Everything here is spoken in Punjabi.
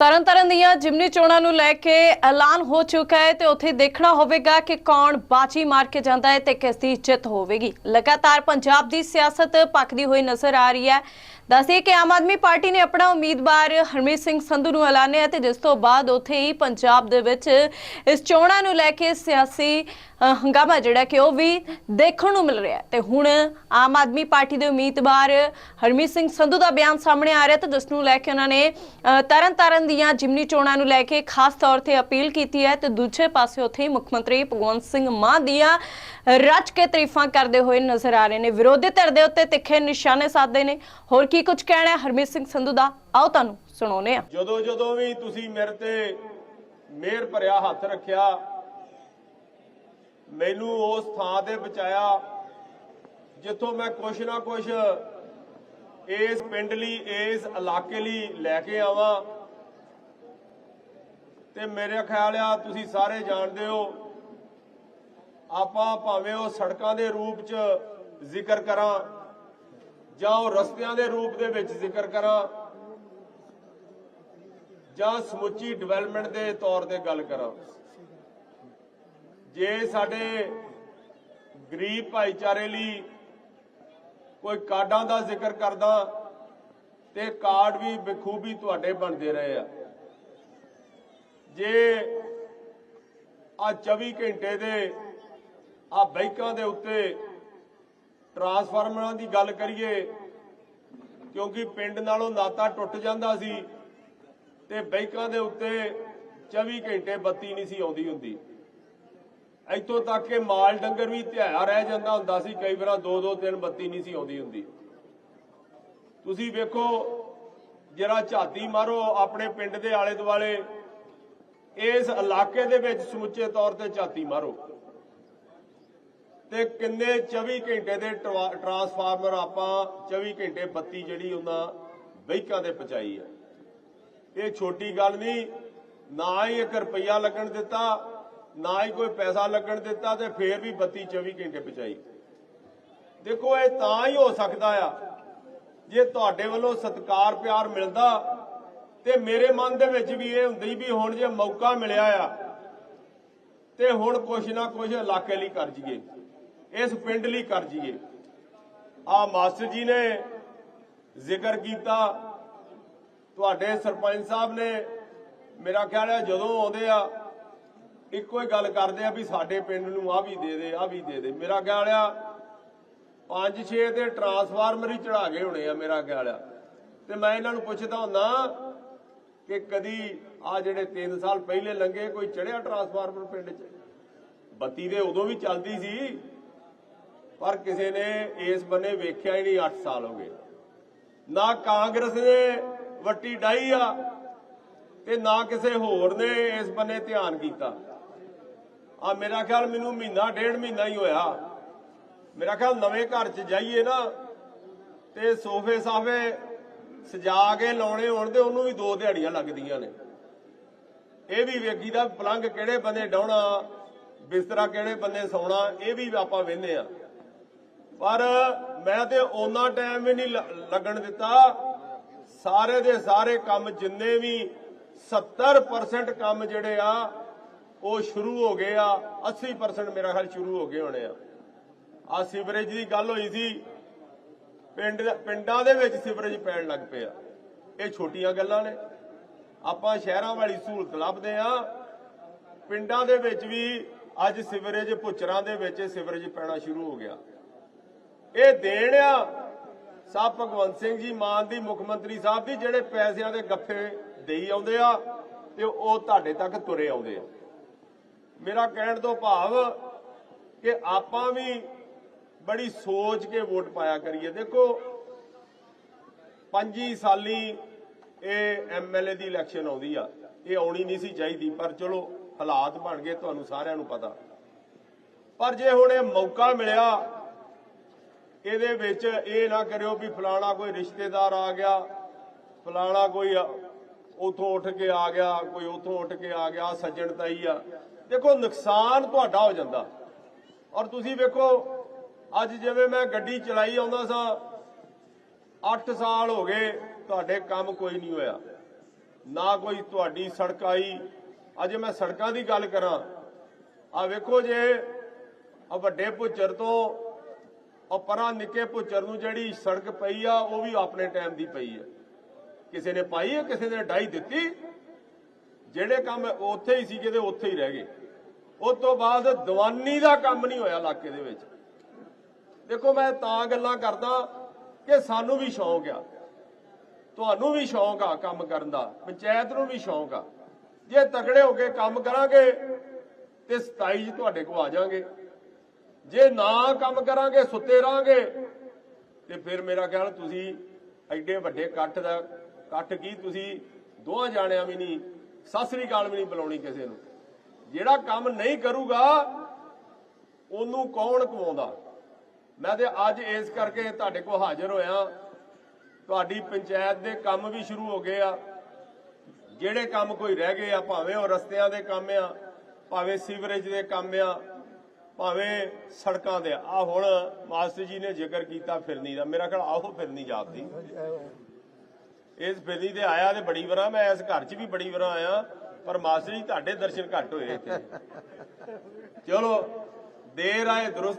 ਤਰਨਤਾਰਨ ਦੀਆਂ ਜਿਮਨੀ ਚੋਣਾਂ ਨੂੰ ਲੈ ਕੇ ਐਲਾਨ ਹੋ ਚੁੱਕਾ ਹੈ ਤੇ ਉੱਥੇ ਦੇਖਣਾ ਹੋਵੇਗਾ ਕਿ ਕੌਣ ਬਾਜੀ ਮਾਰ ਕੇ ਜਾਂਦਾ ਹੈ ਤੇ ਕਿਸ ਦੀ ਜਿੱਤ ਹੋਵੇਗੀ। ਲਗਾਤਾਰ ਪੰਜਾਬ ਦੀ ਸਿਆਸਤ ਪੱਕਦੀ ਹੋਈ ਨਜ਼ਰ ਆ ਰਹੀ ਹੈ। ਦੱਸਿਏ ਕਿ ਆਮ ਆਦਮੀ ਪਾਰਟੀ ਨੇ ਆਪਣਾ ਉਮੀਦਵਾਰ ਹਰਮੀਤ ਸਿੰਘ ਸੰਧੂ ਨੂੰ ਐਲਾਨਿਆ ਤੇ ਜਿਸ ਤੋਂ ਬਾਅਦ ਉੱਥੇ ਹੀ ਪੰਜਾਬ ਦੇ ਵਿੱਚ ਇਸ ਚੋਣਾਂ ਨੂੰ ਲੈ ਕੇ ਸਿਆਸੀ ਹੰਗਾਮਾ ਜਿਹੜਾ ਕਿ ਉਹ ਵੀ ਦੇਖਣ ਨੂੰ ਮਿਲ ਰਿਹਾ ਹੈ। ਤੇ ਹੁਣ ਆਮ ਆਦਮੀ ਪਾਰਟੀ ਦੇ ਉਮੀਦਵਾਰ ਹਰਮੀਤ ਸਿੰਘ ਸੰਧੂ ਦਾ ਬਿਆਨ ਸਾਹਮਣੇ ਆ ਰਿਹਾ ਤੇ ਜਿਸ ਨੂੰ ਲੈ ਕੇ ਉਹਨਾਂ ਨੇ ਅ, ਤਰਨ ਤਾਰਨ ਦੀਆਂ ਜਿਮਨੀ ਚੋਣਾਂ ਨੂੰ ਲੈ ਕੇ ਖਾਸ ਤੌਰ ਤੇ ਅਪੀਲ ਕੀਤੀ ਹੈ ਤੇ ਦੂਜੇ ਪਾਸੇ ਉੱਥੇ ਹੀ ਮੁੱਖ ਮੰਤਰੀ ਭਗਵੰਤ ਸਿੰਘ ਮਾਨ ਦੀਆਂ ਰੱਜ ਕੇ ਤਾਰੀਫਾਂ ਕਰਦੇ ਹੋਏ ਨਜ਼ਰ ਆ ਰਹੇ ਨੇ। ਵਿਰੋਧੀ ਧਿਰ ਦੇ ਉੱਤੇ ਤਿੱਖੇ ਨਿਸ਼ਾਨੇ ਸਾਧਦੇ ਨੇ। ਹੋਰ ਕੀ ਕੀ ਕੁਝ ਕਹਿਣਾ ਹੈ? ਹਰਮੀਤ ਸਿੰਘ ਸੰਧੂ ਦਾ। ਆਓ ਤੁਹਾਨੂੰ ਸੁਣਾਉਂਦੇ ਹਾਂ। ਜਦੋਂ ਜਦੋਂ ਵੀ ਤੁਸੀਂ ਮੇਰੇ ਤੇ ਮਿਹਰ ਭਰਿਆ ਹੱਥ ਰੱਖਿਆ, ਮੈਨੂੰ ਉਸ ਥਾਂ ਤੇ ਬਚਾਇਆ ਜਿੱਥੋਂ ਮੈਂ ਕੁਛ ਨਾ ਕੁਛ ਇਸ ਪਿੰਡ ਲਈ, ਇਸ ਇਲਾਕੇ ਲਈ ਲੈ ਕੇ ਆਵਾਂ। ਤੇ ਮੇਰੇ ਖਿਆਲ ਆ, ਤੁਸੀਂ ਸਾਰੇ ਜਾਣਦੇ ਹੋ, ਆਪਾਂ ਭਾਵੇਂ ਉਹ ਸੜਕਾਂ ਦੇ ਰੂਪ 'ਚ ਜ਼ਿਕਰ ਕਰਾਂ ਜਾਂ ਉਹ ਰਸਤਿਆਂ ਦੇ ਰੂਪ ਦੇ ਵਿੱਚ ਜ਼ਿਕਰ ਕਰਾਂ ਜਾਂ ਸਮੁੱਚੀ ਡਿਵੈਲਪਮੈਂਟ ਦੇ ਤੌਰ ਤੇ ਗੱਲ ਕਰਾਂ। ਜੇ ਸਾਡੇ ਗਰੀਬ ਭਾਈਚਾਰੇ ਲਈ ਕੋਈ ਕਾਰਡਾਂ ਦਾ ਜ਼ਿਕਰ ਕਰਦਾ ਤੇ ਕਾਰਡ ਵੀ ਬਖੂਬੀ ਤੁਹਾਡੇ ਬਣਦੇ ਰਹੇ ਆ। ਜੇ ਆ 24 ਘੰਟੇ ਦੇ ਆ ਬਾਈਕਾਂ ਦੇ ਉੱਤੇ ਟਰਾਂਸਫਾਰਮਰਾਂ ਦੀ ਗੱਲ ਕਰੀਏ, ਕਿਉਂਕਿ ਪਿੰਡ ਨਾਲੋਂ ਨਾਤਾ ਟੁੱਟ ਜਾਂਦਾ ਸੀ ਤੇ ਬਾਈਕਾਂ ਦੇ ਉੱਤੇ 24 ਘੰਟੇ ਬੱਤੀ ਨਹੀਂ ਸੀ ਆਉਂਦੀ ਹੁੰਦੀ। ਇੱਥੋਂ ਤੱਕ ਕਿ ਮਾਲ ਡੰਗਰ ਵੀ ਧਿਆਇਆ ਰਹਿ ਜਾਂਦਾ ਹੁੰਦਾ ਸੀ, ਕਈ ਵਾਰ ਦੋ ਦੋ ਦਿਨ ਬੱਤੀ ਨਹੀਂ ਸੀ ਆਉਂਦੀ ਹੁੰਦੀ। ਤੁਸੀਂ ਵੇਖੋ, ਜਰਾ ਝਾਤੀ ਮਾਰੋ ਆਪਣੇ ਪਿੰਡ ਦੇ ਆਲੇ ਦੁਆਲੇ ਇਸ ਇਲਾਕੇ ਦੇ ਵਿੱਚ ਸਮੁੱਚੇ ਤੌਰ ਤੇ ਝਾਤੀ ਮਾਰੋ। ਤੇ ਕਿੰਨੇ 24 ਘੰਟੇ ਦੇ ਟਵਾ- ਟਰਾਂਸਫਾਰਮਰ ਆਪਾਂ 24 ਘੰਟੇ ਬੱਤੀ ਜਿਹੜੀ ਉਹਨਾਂ ਵਹੀਕਾਂ ਦੇ ਪਹੁੰਚਾਈ ਹੈ ਇਹ ਛੋਟੀ ਗੱਲ ਨਹੀਂ, ਨਾ ਹੀ 1 ਰੁਪਈਆ ਲੱਗਣ ਦਿੱਤਾ, ਨਾ ਹੀ ਕੋਈ ਪੈਸਾ ਲੱਗਣ ਦਿੱਤਾ ਤੇ ਫੇਰ ਵੀ ਬੱਤੀ 24 ਘੰਟੇ ਪਹੁੰਚਾਈ। ਦੇਖੋ, ਇਹ ਤਾਂ ਹੀ ਹੋ ਸਕਦਾ ਆ, ਜੇ ਤੁਹਾਡੇ ਵੱਲੋਂ ਸਤਿਕਾਰ ਪਿਆਰ ਮਿਲਦਾ ਤੇ ਮੇਰੇ ਮਨ ਦੇ ਵਿੱਚ ਵੀ ਇਹ ਹੁੰਦੀ ਵੀ ਹੁਣ ਜੇ ਮੌਕਾ ਮਿਲਿਆ ਆ, ਤੇ ਹੁਣ ਕੁਛ ਨਾ ਕੁਛ ਇਲਾਕੇ ਲਈ ਕਰ ਜੀਏ ਇਸ ਪਿੰਡ ਲਈ ਕਰ ਜੀਏ ਆ ਮਾਸਟਰ ਜੀ ਨੇ ਜ਼ਿਕਰ ਕੀਤਾ। ਤੁਹਾਡੇ ਸਰਪੰਚ ਸਾਹਿਬ ਨੇ ਮੇਰਾ ਖਿਆਲ ਹੈ ਜਦੋਂ ਆਉਂਦੇ ਆ, ਇੱਕੋ ਹੀ ਗੱਲ ਕਰਦੇ ਆ ਵੀ ਸਾਡੇ ਪਿੰਡ ਨੂੰ ਆ ਵੀ ਦੇ ਦੇ ਆ ਵੀ ਦੇ ਦੇ। ਮੇਰਾ ਖਿਆਲ ਆ ਪੰਜ ਛੇ ਤੇ ਟਰਾਂਸਫਾਰਮਰ ਹੀ ਚੜਾ ਗਏ ਹੋਣੇ ਆ, ਮੇਰਾ ਖਿਆਲ ਆ। ਤੇ ਮੈਂ ਇਹਨਾਂ ਨੂੰ ਪੁੱਛਦਾ ਹੁੰਦਾ ਕਿ ਕਦੀ ਆ ਜਿਹੜੇ 3 ਸਾਲ ਪਹਿਲੇ ਲੰਘੇ, ਕੋਈ ਚੜਿਆ ਟਰਾਂਸਫਾਰਮਰ ਪਿੰਡ 'ਚ? ਬੱਤੀ ਦੇ ਉਦੋਂ ਵੀ ਚੱਲਦੀ ਸੀ। ਪਰ ਕਿਸੇ ਨੇ ਇਸ ਬੰਨੇ ਵੇਖਿਆ ਹੀ ਨਹੀਂ 8 ਸਾਲ ਹੋ ਗਏ। ਨਾ ਕਾਂਗਰਸ ਨੇ ਵੱਟੀ ਡਾਈ ਆ ਤੇ ਨਾ ਕਿਸੇ ਹੋਰ ਨੇ ਇਸ ਬੰਨੇ ਧਿਆਨ ਕੀਤਾ। ਆ ਮੇਰਾ ਖਿਆਲ ਮੈਨੂੰ ਮਹੀਨਾ, ਡੇਢ ਮਹੀਨਾ ਹੀ ਹੋਇਆ। ਮੇਰਾ ਖਿਆਲ ਨਵੇਂ ਘਰ 'ਚ ਜਾਈਏ ਨਾ ਤੇ ਸੋਫੇ ਸਾਫੇ ਸਜਾ ਕੇ ਲਾਉਣੇ ਹੋਣ ਤੇ ਉਹਨੂੰ ਵੀ ਦੋ ਦਿਹਾੜੀਆਂ ਲੱਗਦੀਆਂ ਨੇ। ਇਹ ਵੀ ਵੇਖੀ ਦਾ ਪਲੰਗ ਕਿਹੜੇ ਬੰਦੇ ਡਾਉਣਾ, ਬਿਸਤਰਾ ਕਿਹੜੇ ਬੰਦੇ ਸੌਣਾ, ਇਹ ਵੀ ਆਪਾਂ ਵੇਖਦੇ ਆ ਪਰ ਮੈਂ ਤੇ ਉਹਨਾਂ ਟਾਈਮ ਵੀ ਨਹੀਂ ਲੱਗਣ ਦਿੱਤਾ। ਸਾਰੇ ਦੇ ਸਾਰੇ ਕੰਮ ਜਿੰਨੇ ਵੀ 70% ਕੰਮ ਜਿਹੜੇ ਆ, ਉਹ ਸ਼ੁਰੂ ਹੋ ਗਏ ਆ। 80% ਮੇਰਾ ਖਿਆਲ ਸ਼ੁਰੂ ਹੋ ਗਏ ਹੋਣੇ ਆ। ਆ ਸੀਵਰੇਜ ਦੀ ਗੱਲ ਹੋਈ ਸੀ। ਪਿੰਡ ਪਿੰਡਾਂ ਦੇ ਵਿੱਚ ਸੀਵਰੇਜ ਪੈਣ ਲੱਗ ਪਿਆ ਇਹ ਛੋਟੀਆਂ ਗੱਲਾਂ ਨੇ। ਆਪਾਂ ਸ਼ਹਿਰਾਂ ਵਾਲੀ ਸਹੂਲਤ ਲੱਭਦੇ ਆ। ਪਿੰਡਾਂ ਦੇ ਵਿੱਚ ਵੀ ਅੱਜ ਸੀਵਰੇਜ, ਪੁੱਚਰਾਂ ਦੇ ਵਿੱਚ ਸੀਵਰੇਜ ਪੈਣਾ ਸ਼ੁਰੂ ਹੋ ਗਿਆ। ਇਹ ਦੇਣ ਆ। ਸਾਹਿਬ ਭਗਵੰਤ ਸਿੰਘ ਜੀ, ਮਾਨ ਦੀ ਮੁੱਖ ਮੰਤਰੀ ਸਾਹਿਬ ਦੀ ਜਿਹੜੇ ਪੈਸਿਆਂ ਦੇ ਗੱਫੇ ਦੇਈ ਆਉਂਦੇ ਆ ਤੇ ਉਹ ਤੁਹਾਡੇ ਤੱਕ ਤੁਰੇ ਆਉਂਦੇ ਆ। ਮੇਰਾ ਕਹਿਣ ਤੋਂ ਭਾਵ ਕਿ ਆਪਾਂ ਵੀ ਬੜੀ ਸੋਚ ਕੇ ਵੋਟ ਪਾਇਆ ਕਰੀਏ। ਦੇਖੋ, ਪੰਜੀ ਸਾਲੀ ਇਹ ਐਮਐਲਏ ਦੀ ਇਲੈਕਸ਼ਨ ਆਉਂਦੀ ਆ। ਇਹ ਆਉਣੀ ਨਹੀਂ ਸੀ ਚਾਹੀਦੀ, ਪਰ ਚਲੋ ਹਾਲਾਤ ਬਣ ਗਏ, ਤੁਹਾਨੂੰ ਸਾਰਿਆਂ ਨੂੰ ਪਤਾ। ਪਰ ਜੇ ਹੁਣ ਇਹ ਮੌਕਾ ਮਿਲਿਆ ਇਹਦੇ ਵਿੱਚ ਇਹ ਨਾ ਕਰਿਓ ਵੀ ਫਲਾਣਾ ਕੋਈ ਰਿਸ਼ਤੇਦਾਰ ਆ ਗਿਆ, ਫਲਾਣਾ ਕੋਈ ਉਥੋਂ ਉੱਠ ਕੇ ਆ ਗਿਆ, ਕੋਈ ਉਥੋਂ ਉੱਠ ਕੇ ਆ ਗਿਆ ਸੱਜਣ ਤਾਈ ਆ। ਦੇਖੋ, ਨੁਕਸਾਨ ਤੁਹਾਡਾ ਹੋ ਜਾਂਦਾ। ਔਰ ਤੁਸੀਂ ਵੇਖੋ, ਅੱਜ ਜਿਵੇਂ ਮੈਂ ਗੱਡੀ ਚਲਾਈ ਆਉਂਦਾ ਸਾਂ 8 ਸਾਲ ਹੋ ਗਏ ਤੁਹਾਡੇ ਕੰਮ ਕੋਈ ਨਹੀਂ ਹੋਇਆ। ਨਾ ਕੋਈ ਤੁਹਾਡੀ ਸੜਕ ਆਈ। ਅੱਜ ਮੈਂ ਸੜਕਾਂ ਦੀ ਗੱਲ ਕਰਾਂ। ਆ ਵੇਖੋ ਜੇ ਆ ਵੱਡੇ ਭੁੱਚਰ ਤੋਂ ਔਰ ਪਰਾਂ ਨਿੱਕੇ ਭੁੱਚਰ ਨੂੰ ਜਿਹੜੀ ਸੜਕ ਪਈ ਆ, ਉਹ ਵੀ ਆਪਣੇ ਟਾਈਮ ਦੀ ਪਈ ਆ। ਕਿਸੇ ਨੇ ਪਾਈ ਹੈ ਕਿਸੇ ਨੇ ਡਾਈ ਦਿੱਤੀ। ਜਿਹੜੇ ਕੰਮ ਉੱਥੇ ਹੀ ਸੀ ਕਿਤੇ ਉੱਥੇ ਹੀ ਰਹਿ ਗਏ। ਉਸ ਤੋਂ ਬਾਅਦ ਦੀਵਾਨੀ ਦਾ ਕੰਮ ਨਹੀਂ ਹੋਇਆ ਇਲਾਕੇ ਦੇ ਵਿੱਚ। ਦੇਖੋ, ਮੈਂ ਤਾਂ ਗੱਲਾਂ ਕਰਦਾ ਕਿ ਸਾਨੂੰ ਵੀ ਸ਼ੌਂਕ ਆ। ਤੁਹਾਨੂੰ ਵੀ ਸ਼ੌਂਕ ਆ ਕੰਮ ਕਰਨ ਦਾ। ਪੰਚਾਇਤ ਨੂੰ ਵੀ ਸ਼ੌਂਕ ਆ। ਜੇ ਤਕੜੇ ਹੋ ਕੇ ਕੰਮ ਕਰਾਂਗੇ ਤੇ 27 ਚ ਤੁਹਾਡੇ ਕੋਲ ਆ ਜਾਾਂਗੇ। ਜੇ ਨਾ ਕੰਮ ਕਰਾਂਗੇ, ਸੁੱਤੇ ਰਾਂਗੇ ਤੇ ਫਿਰ ਮੇਰਾ ਖਿਆਲ ਤੁਸੀਂ ਐਡੇ ਵੱਡੇ ਇਕੱਠ ਦਾ ਇਕੱਠ ਕੀ? ਤੁਸੀਂ ਦੋਹਾਂ ਜਾਣਿਆਂ ਵੀ ਨਹੀਂ, ਸਤਿ ਸ੍ਰੀ ਅਕਾਲ ਵੀ ਨਹੀਂ ਬੁਲਾਉਣੀ ਕਿਸੇ ਨੂੰ। ਜਿਹੜਾ ਕੰਮ ਨਹੀਂ ਕਰੂਗਾ, ਉਹਨੂੰ ਕੌਣ ਕਮਾਉਂਦਾ? ਮੈਂ ਤੇ ਅੱਜ ਇਸ ਕਰਕੇ ਤੁਹਾਡੇ ਕੋਲ ਹਾਜ਼ਰ ਹੋਇਆ। ਤੁਹਾਡੀ ਪੰਚਾਇਤ ਦੇ ਕੰਮ ਵੀ ਸ਼ੁਰੂ ਹੋ ਗਏ ਆ। ਜਿਹੜੇ ਕੰਮ ਕੋਈ ਰਹਿ ਗਏ ਆ, ਭਾਵੇਂ ਉਹ ਰਸਤਿਆਂ ਦੇ ਕੰਮ ਆ, ਭਾਵੇਂ ਸੀਵਰੇਜ ਦੇ ਕੰਮ ਆ ਭਾਵੇਂ ਸੜਕਾਂ ਦੇ ਆ। ਹੁਣ ਮਾਸਟਰ ਜੀ ਨੇ ਜ਼ਿਕਰ ਕੀਤਾ ਫਿਰਨੀ ਦਾ। ਮੇਰਾ ਖਿਆਲ ਆਹੋ ਫਿਰਨੀ ਜਾਪਦੀ। ਇਸ ਫਿਰਨੀ ਤੇ ਆਇਆ ਤੇ ਬੜੀ ਵਾਰਾਂ, ਮੈਂ ਇਸ ਘਰ 'ਚ ਵੀ ਬੜੀ ਵਾਰਾਂ ਆਇਆ, ਪਰ ਮਾਸਟਰ ਜੀ ਤੁਹਾਡੇ ਦਰਸ਼ਨ ਘੱਟ ਹੋਏ ਇੱਥੇ। ਚਲੋ, ਦੇਰ ਆਏ, ਦਰੁਸਤ